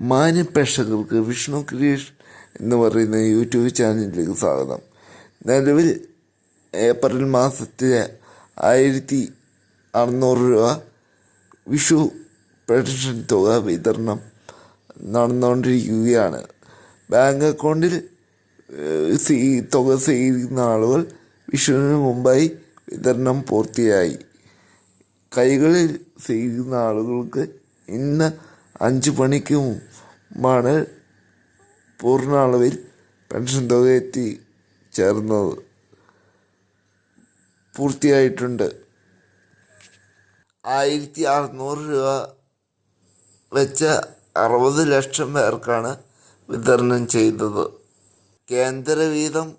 മാന്യപ്രേക്ഷകർക്ക് Vishnu creation എന്ന് പറയുന്ന YouTube ചാനലിലേക്ക് സ്വാഗതം. നിലവിൽ ഏപ്രിൽ മാസത്തിലെ ആയിരത്തി അറുന്നൂറ് രൂപ വിഷു പെൻഷൻ തുക വിതരണം നടന്നുകൊണ്ടിരിക്കുകയാണ്. ബാങ്ക് അക്കൗണ്ടിൽ സ്വീ- തുക സ്വീകരിക്കുന്ന ആളുകൾ വിഷുവിന് മുമ്പായി വിതരണം പൂർത്തിയായി. കൈകളിൽ സ്വീകരിക്കുന്ന ആളുകൾക്ക് ഇന്ന് അഞ്ച് മണിക്കുമാണ് പൂർണ അളവിൽ പെൻഷൻ തുക എത്തി ചേർന്നത്. പൂർത്തിയായിട്ടുണ്ട്. ആയിരത്തി അറുന്നൂറ് രൂപ വെച്ച് അറുപത് ലക്ഷം പേർക്കാണ് വിതരണം ചെയ്തത്. കേന്ദ്ര വീതം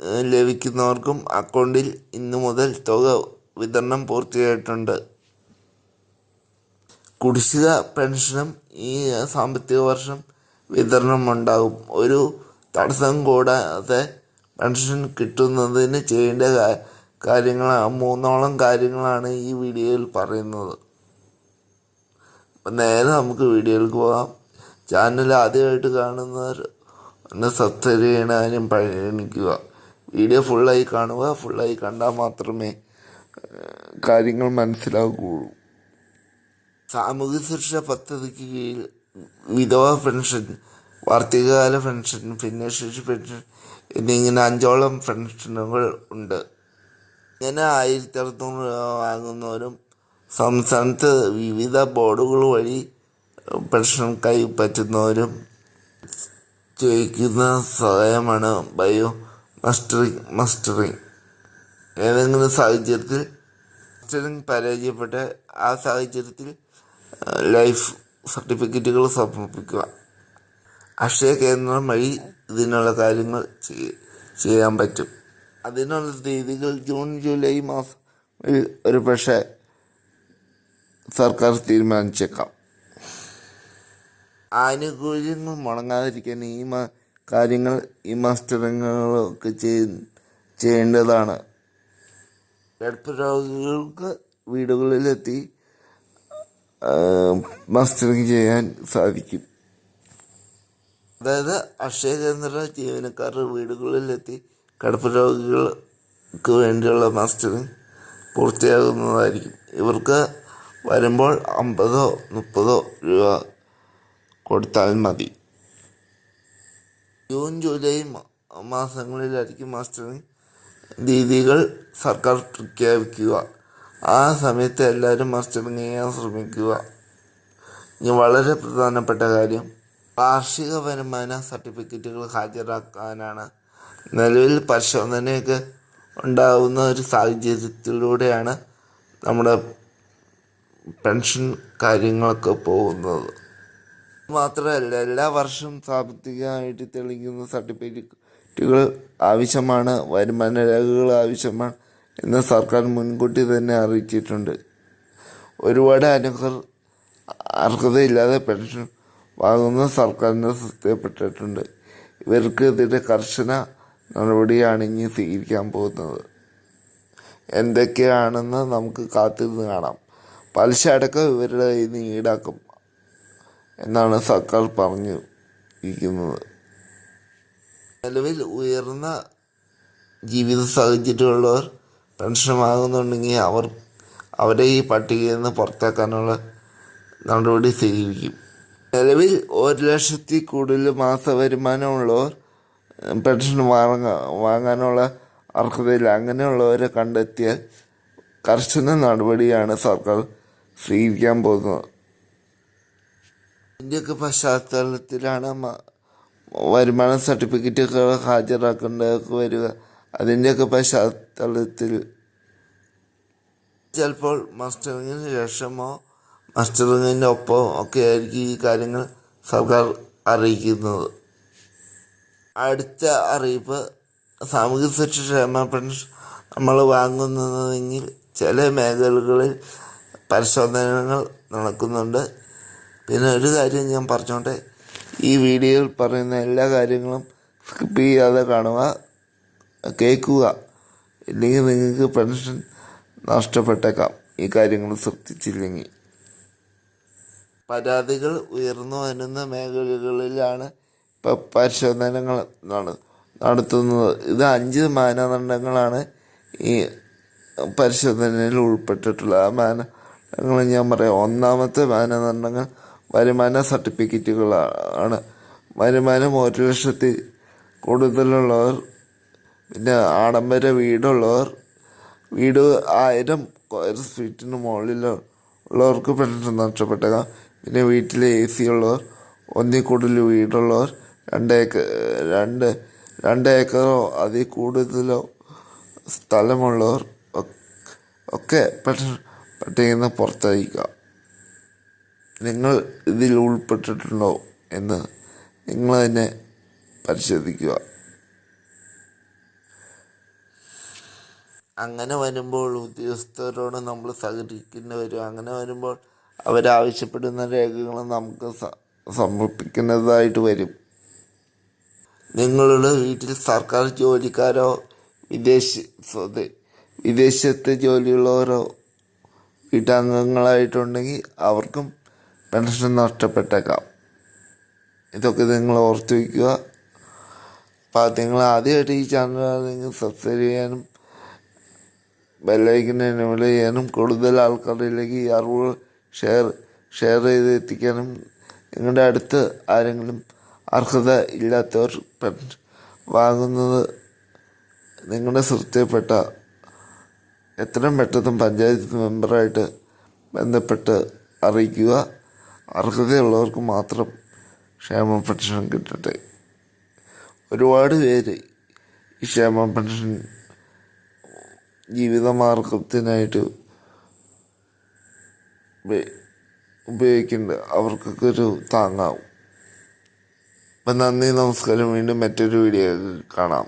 ഏഹ്, ലഭിക്കുന്നവർക്കും അക്കൗണ്ടിൽ ഇന്നു മുതൽ തുക വിതരണം പൂർത്തിയായിട്ടുണ്ട്. കുടിശ്ശിക പെൻഷനും ഈ സാമ്പത്തിക വർഷം വിതരണം ഉണ്ടാകും. ഒരു തടസ്സം കൂടാതെ പെൻഷൻ കിട്ടുന്നതിന് ചെയ്യേണ്ട കാര്യങ്ങൾ മൂന്നോളം കാര്യങ്ങളാണ് ഈ വീഡിയോയിൽ പറയുന്നത്. അപ്പം നേരെ നമുക്ക് വീഡിയോയിലേക്ക് പോകാം. ചാനൽ ആദ്യമായിട്ട് കാണുന്നവർ ഒന്ന് സബ്സ്ക്രൈബ് ചെയ്യണതിനും പരിഗണിക്കുക. വീഡിയോ ഫുള്ളായി കാണുക. ഫുള്ളായി കണ്ടാൽ മാത്രമേ കാര്യങ്ങൾ മനസ്സിലാക്കുകയുള്ളൂ സാമൂഹ്യ സുരക്ഷാ പദ്ധതിക്ക് കീഴിൽ വിധവ പെൻഷൻ വാർത്തകാല പെൻഷൻ ഭിന്നശേഷി പെൻഷൻ എന്നിങ്ങനെ അഞ്ചോളം പെൻഷനുകൾ ഉണ്ട്. ഇങ്ങനെ ആയിരത്തി അറുന്നൂറ് രൂപ വാങ്ങുന്നവരും സംസ്ഥാനത്ത് വിവിധ ബോർഡുകൾ വഴി പെൻഷൻ കൈപ്പറ്റുന്നവരും ചോദിക്കുന്ന സഹായമാണ് ബയോ മസ്റ്ററിങ് മസ്റ്ററിങ്. ഏതെങ്കിലും സാഹചര്യത്തിൽ മസ്റ്ററിങ് പരാജയപ്പെട്ട് ആ സാഹചര്യത്തിൽ ലൈഫ് സർട്ടിഫിക്കറ്റുകൾ സമർപ്പിക്കുക. അക്ഷയ കേന്ദ്രം വഴി ഇതിനുള്ള കാര്യങ്ങൾ ചെയ്യാൻ പറ്റും. അതിനുള്ള തീയതികൾ ജൂൺ ജൂലൈ മാസം ഒരു പക്ഷേ സർക്കാർ തീരുമാനിച്ചേക്കാം. ആനുകൂല്യങ്ങൾ മുടങ്ങാതിരിക്കാൻ ഈ മാ കാര്യങ്ങൾ ഈ മാസ്റ്ററിങ്ങുകളൊക്കെ ചെയ് ചെയ്യേണ്ടതാണ്. ഗർഭ രോഗികൾക്ക് വീടുകളിലെത്തി മാസ്റ്ററിങ് ചെയ്യാൻ സാധിക്കും. അതായത് അക്ഷയ കേന്ദ്ര ജീവനക്കാരുടെ വീടുകളിലെത്തി കിടപ്പ് രോഗികൾക്ക് വേണ്ടിയുള്ള മാസ്റ്ററിങ് പൂർത്തിയാകുന്നതായിരിക്കും. ഇവർക്ക് വരുമ്പോൾ അമ്പതോ മുപ്പതോ രൂപ കൊടുത്താൽ മതി. ജൂൺ ജൂലൈ മാസങ്ങളിലായിരിക്കും മാസ്റ്ററിങ് രീതികൾ സർക്കാർ പ്രഖ്യാപിക്കുക. ആ സമയത്ത് എല്ലാവരും ചെയ്യാൻ ശ്രമിക്കുക. ഇനി വളരെ പ്രധാനപ്പെട്ട കാര്യം കാർഷിക വരുമാന സർട്ടിഫിക്കറ്റുകൾ ഹാജരാക്കാനാണ്. നിലവിൽ പരിശോധനയൊക്കെ ഉണ്ടാകുന്ന ഒരു സാഹചര്യത്തിലൂടെയാണ് നമ്മുടെ പെൻഷൻ കാര്യങ്ങളൊക്കെ പോകുന്നത്. മാത്രമല്ല എല്ലാ വർഷവും സാമ്പത്തികമായിട്ട് തെളിയിക്കുന്ന സർട്ടിഫിക്കറ്റുകൾ ആവശ്യമാണ് വരുമാന രേഖകൾ ആവശ്യമാണ്. എന്ന് സർക്കാർ മുൻകൂട്ടി തന്നെ അറിയിച്ചിട്ടുണ്ട്. ഒരുപാട് അനർഹർ അർഹതയില്ലാതെ പെൻഷൻ വാങ്ങുന്ന സർക്കാരിന് ശ്രദ്ധയപ്പെട്ടിട്ടുണ്ട്. ഇവർക്കെതിരെ കർശന നടപടിയാണ് ഇനി സ്വീകരിക്കാൻ പോകുന്നത്. എന്തൊക്കെയാണെന്ന് നമുക്ക് കാത്തിരുന്ന് കാണാം. പലിശ അടക്കം ഇവരുടെ നിന്ന് ഈടാക്കും എന്നാണ് സർക്കാർ പറഞ്ഞു ഇരിക്കുന്നത്. നിലവിൽ ഉയർന്ന ജീവിത സാഹചര്യമുള്ളവർ പെൻഷൻ വാങ്ങുന്നുണ്ടെങ്കിൽ അവർ അവരെ ഈ പട്ടികയിൽ നിന്ന് പുറത്താക്കാനുള്ള നടപടി സ്വീകരിക്കും. നിലവിൽ ഒരു ലക്ഷത്തി കൂടുതൽ മാസ വരുമാനമുള്ളവർ പെൻഷൻ വാങ്ങ വാങ്ങാനുള്ള അർഹതയില്ല. അങ്ങനെയുള്ളവരെ കണ്ടെത്തിയാൽ കർശന നടപടിയാണ് സർക്കാർ സ്വീകരിക്കാൻ പോകുന്നത്. ഇതിന്റെയൊക്കെ പശ്ചാത്തലത്തിലാണ് വരുമാന സർട്ടിഫിക്കറ്റുകൾ ഹാജരാക്കേണ്ടതൊക്കെ വരിക. അതിന്റെയൊക്കെ പശ്ചാത്തലത്തിൽ ചിലപ്പോൾ മസ്റ്ററിങ്ങിന് ശേഷമോ മസ്റ്ററിങ്ങിന്റെ ഒപ്പം ഒക്കെ ആയിരിക്കും ഈ കാര്യങ്ങൾ സർക്കാർ അറിയിക്കുന്നത്. അടുത്ത അറിയിപ്പ് സാമൂഹ്യ സുരക്ഷ ക്ഷേമ പെൻഷൻ നമ്മൾ വാങ്ങുന്നതെങ്കിൽ ചില മേഖലകളിൽ പരിശോധനകൾ നടക്കുന്നുണ്ട്. പിന്നെ ഒരു കാര്യം ഞാൻ പറഞ്ഞോട്ടെ ഈ വീഡിയോയിൽ പറയുന്ന എല്ലാ കാര്യങ്ങളും സ്കിപ്പ് ചെയ്യാതെ കാണുക. കേൾക്കുക. ഇല്ലെങ്കിൽ നിങ്ങൾക്ക് പെൻഷൻ നഷ്ടപ്പെട്ടേക്കാം. ഈ കാര്യങ്ങൾ ശ്രദ്ധിച്ചില്ലെങ്കിൽ. പരാതികൾ ഉയർന്നു വരുന്ന മേഖലകളിലാണ് ഇപ്പോൾ പരിശോധനകൾ നടത്തുന്നത്. ഇത് അഞ്ച് മാനദണ്ഡങ്ങളാണ് ഈ പരിശോധനയിൽ ഉൾപ്പെട്ടിട്ടുള്ളത്. ആ മാനദണ്ഡങ്ങൾ ഞാൻ പറയാം. ഒന്നാമത്തെ മാനദണ്ഡങ്ങൾ വരുമാന സർട്ടിഫിക്കറ്റുകളാണ് വരുമാനം ഒരു ലക്ഷത്തിൽ കൂടുതലുള്ളവർ പിന്നെ ആഡംബര വീടുള്ളവർ വീട് ആയിരം സ്ക്വയർ ഫീറ്റിന് മുകളിൽ ഉള്ളവർക്ക് പെട്ടെന്ന് നഷ്ടപ്പെട്ടേക്കാം. പിന്നെ വീട്ടിൽ എ സി ഉള്ളവർ ഒന്നിൽ കൂടുതൽ വീടുള്ളവർ രണ്ട് ഏക്കർ രണ്ട് രണ്ട് ഏക്കറോ അതിൽ കൂടുതലോ സ്ഥലമുള്ളവർ ഒക്കെ പെട്ടെന്ന് പട്ടികയിൽ പുറത്തയക്കുക നിങ്ങൾ ഇതിൽ ഉൾപ്പെട്ടിട്ടുണ്ടോ എന്ന് നിങ്ങൾ തന്നെ പരിശോധിക്കുക. അങ്ങനെ വരുമ്പോൾ ഉദ്യോഗസ്ഥരോട് നമ്മൾ സഹകരിക്കേണ്ടി വരും. അങ്ങനെ വരുമ്പോൾ അവരാവശ്യപ്പെടുന്ന രേഖകൾ നമുക്ക് സമർപ്പിക്കുന്നതായിട്ട് വരും. നിങ്ങളുടെ വീട്ടിൽ സർക്കാർ ജോലിക്കാരോ വിദേശ വിദേശത്ത് ജോലിയുള്ളവരോ വീട്ടംഗങ്ങളായിട്ടുണ്ടെങ്കിൽ അവർക്കും പെൻഷൻ നഷ്ടപ്പെട്ടേക്കാം. ഇതൊക്കെ നിങ്ങൾ ഓർത്ത് വയ്ക്കുക. അപ്പോൾ നിങ്ങൾ ആദ്യമായിട്ട് ഈ ചാനൽ നിങ്ങൾ സബ്സ്ക്രൈബ് ചെയ്യാനും ബെല്ലൈക്കനെ എനേബിൾ ചെയ്യാനും കൂടുതൽ ആൾക്കാരിലേക്ക് ഈ അറിവ് ഷെയർ ഷെയർ ചെയ്ത് എത്തിക്കാനും നിങ്ങളുടെ അടുത്ത് ആരെങ്കിലും അർഹത ഇല്ലാത്തവർ വാങ്ങുന്നത് നിങ്ങളുടെ ശ്രദ്ധയിൽപ്പെട്ട എത്രയും പെട്ടെന്ന് പഞ്ചായത്ത് മെമ്പറായിട്ട് ബന്ധപ്പെട്ട് അറിയിക്കുക. അർഹതയുള്ളവർക്ക് മാത്രം ക്ഷേമ പെൻഷൻ കിട്ടട്ടെ. ഒരുപാട് പേര് ഈ ക്ഷേമ പെൻഷൻ ജീവിതമാർഗത്തിനായിട്ട് ഉപ- ഉപയോഗിക്കുന്നുണ്ട് അവർക്കൊക്കെ ഒരു താങ്ങാവും. അപ്പം നന്ദി നമസ്കാരം. വീണ്ടും മറ്റൊരു വീഡിയോ കാണാം.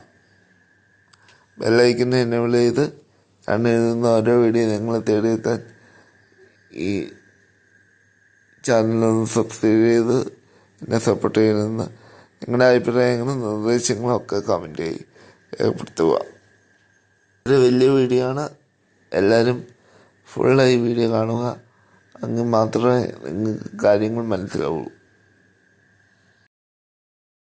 ബെല്ലൈക്കനെ എനേബിൾ ചെയ്ത് ഞാൻ നിന്ന് ഓരോ വീഡിയോ നിങ്ങൾ തേടിയെത്താൻ ഈ ചാനലൊന്ന് സബ്സ്ക്രൈബ് ചെയ്ത് എന്നെ സപ്പോർട്ട് ചെയ്യുന്ന നിങ്ങളുടെ അഭിപ്രായങ്ങളും നിർദ്ദേശങ്ങളും ഒക്കെ കമന്റ് ചെയ്ത് രേഖപ്പെടുത്തുക ഒരു വലിയ വീഡിയോ ആണ് എല്ലാവരും ഫുള്ളായി വീഡിയോ കാണുക. അങ്ങ് മാത്രമേ നിങ്ങൾക്ക് കാര്യങ്ങൾ മനസ്സിലാവുള്ളൂ.